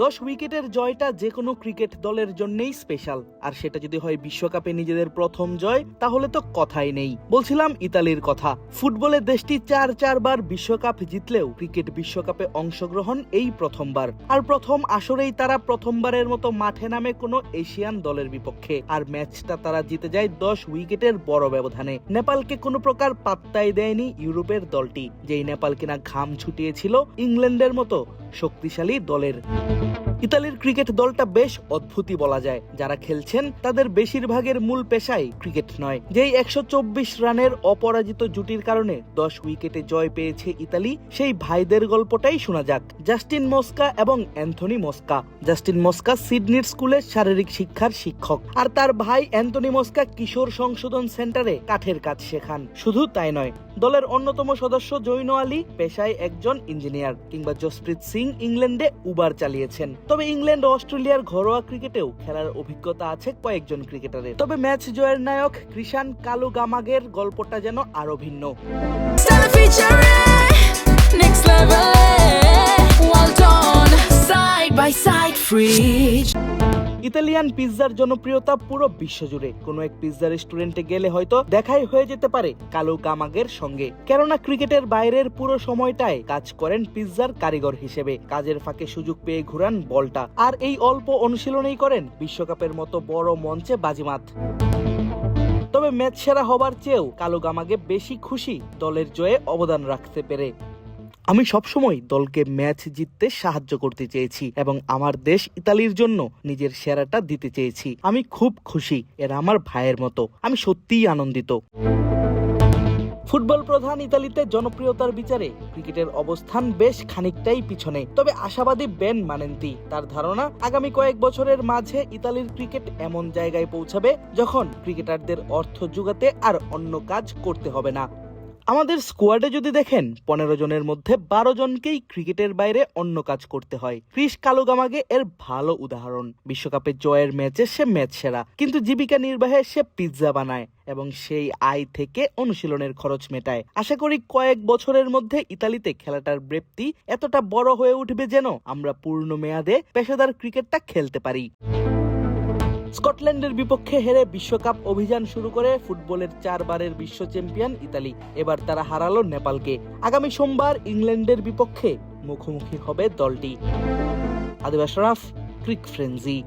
দশ উইকেটের জয়টা যে কোনো ক্রিকেট দলের জন্যই স্পেশাল আর সেটা যদি হয় বিশ্বকাপে নিজেদের প্রথম জয়, তাহলে তো কথাই নেই। বলছিলাম ইতালির কথা। ফুটবলে দেশটি চার চারবার বিশ্বকাপ জিতলেও ক্রিকেট বিশ্বকাপে অংশগ্রহণ এই প্রথমবার। আর প্রথম আসরেই তারা প্রথমবারের মতো মাঠে নামে কোনো এশিয়ান দলের বিপক্ষে। আর ম্যাচটা তারা জিতে যায় দশ উইকেটের বড় ব্যবধানে। নেপালকে কোনো প্রকার পাত্তাই দেয়নি ইউরোপের দলটি। যেই নেপাল কিনা ঘাম ছুটিয়েছিল, ইংল্যান্ডের মতো শক্তিশালী দলের। ইতালির ক্রিকেট দলটা বেশ অদ্ভুতই বলা যায়। যারা খেলছেন, তাদের বেশিরভাগের মূল পেশাই ক্রিকেট নয়। যেই একশো চব্বিশ রানের অপরাজিত জুটির কারণে দশ উইকেটে জয় পেয়েছে ইতালি, সেই ভাইদের গল্পটাই শোনা যাক। জাস্টিন মস্কা এবং অ্যান্থনি মস্কা। জাস্টিন মস্কা সিডনির স্কুলে শারীরিক শিক্ষার শিক্ষক। আর তার ভাই অ্যান্থনি মস্কা কিশোর সংশোধন সেন্টারে কাঠের কাজ শেখান। শুধু তাই নয় দলের অন্যতম সদস্য জৈন আলী পেশায় একজন ইঞ্জিনিয়ার কিংবা জসপ্রীত সিং ইংল্যান্ডে উবার চালিয়েছেন। তবে ইংল্যান্ড ও অস্ট্রেলিয়ার ঘরোয়া ক্রিকেটেও খেলার অভিজ্ঞতা আছে কয়েকজন ক্রিকেটারের। তবে ম্যাচ জয়ের নায়ক কৃষান কালু গামাগের গল্পটা যেন আরও ভিন্ন। Side, fridge. ইতালিয়ান পিৎজার জনপ্রিয়তা পুরো বিশ্বজুড়ে। কোনো এক পিৎজা রেস্টুরেন্টে গেলে হয়তো দেখাই হয়ে যেতে পারে কালো গামাগের সঙ্গে। কেননা ক্রিকেটের বাইরের পুরো সময়টায় কাজ করেন পিৎজার কারিগর হিসেবে। কাজের ফাঁকে সুযোগ পেয়ে ঘুরান বলটা। আর এই অল্প অনুশীলনেই করেন বিশ্বকাপের মতো বড় মঞ্চে বাজিমাত। তবে ম্যাচ সেরা হবার চেয়েও কালো গামাগে বেশি খুশি দলের জয়ে অবদান রাখতে পেরে। আমি সবসময় দলকে ম্যাচ জিততে সাহায্য করতে চেয়েছি এবং আমার দেশ ইতালির জন্য নিজের সেরাটা দিতে চেয়েছি। আমি খুব খুশি, এরা আমার ভাইয়ের মতো। আমি সত্যিই আনন্দিত। ফুটবল প্রধান ইতালিতে জনপ্রিয়তার বিচারে ক্রিকেটের অবস্থান বেশ খানিকটাই পিছনে। তবে আশাবাদী বেন মানেন্তি, তার ধারণা আগামী কয়েক বছরের মাঝে ইতালির ক্রিকেট এমন জায়গায় পৌঁছাবে যখন ক্রিকেটারদের অর্থ জোগাতে আর অন্য কাজ করতে হবে না। আমাদের স্কোয়াডে যদি দেখেন, পনেরো জনের মধ্যে বারো জনকেই ক্রিকেটের বাইরে অন্য কাজ করতে হয়। ক্রিস কালোগামাগে এর ভালো উদাহরণ। বিশ্বকাপে জয়ের ম্যাচে সে ম্যাচ সেরা, কিন্তু জীবিকা নির্বাহে সে পিৎজা বানায় এবং সেই আয় থেকে অনুশীলনের খরচ মেটায়। আশা করি কয়েক বছরের মধ্যে ইতালিতে খেলাটার ব্রেপ্তি এতটা বড় হয়ে উঠবে যেন আমরা পূর্ণ মেয়াদে পেশাদার ক্রিকেটটা খেলতে পারি। স্কটল্যান্ডের বিপক্ষে হেরে বিশ্বকাপ অভিযান শুরু করে ফুটবলের চারবারের বিশ্ব চ্যাম্পিয়ন ইতালি। এবার তারা হারালো নেপালকে। আগামী সোমবার ইংল্যান্ডের বিপক্ষে মুখোমুখি হবে দলটি। আদিবাস রাফ, ক্রিক ফ্রেন্সি।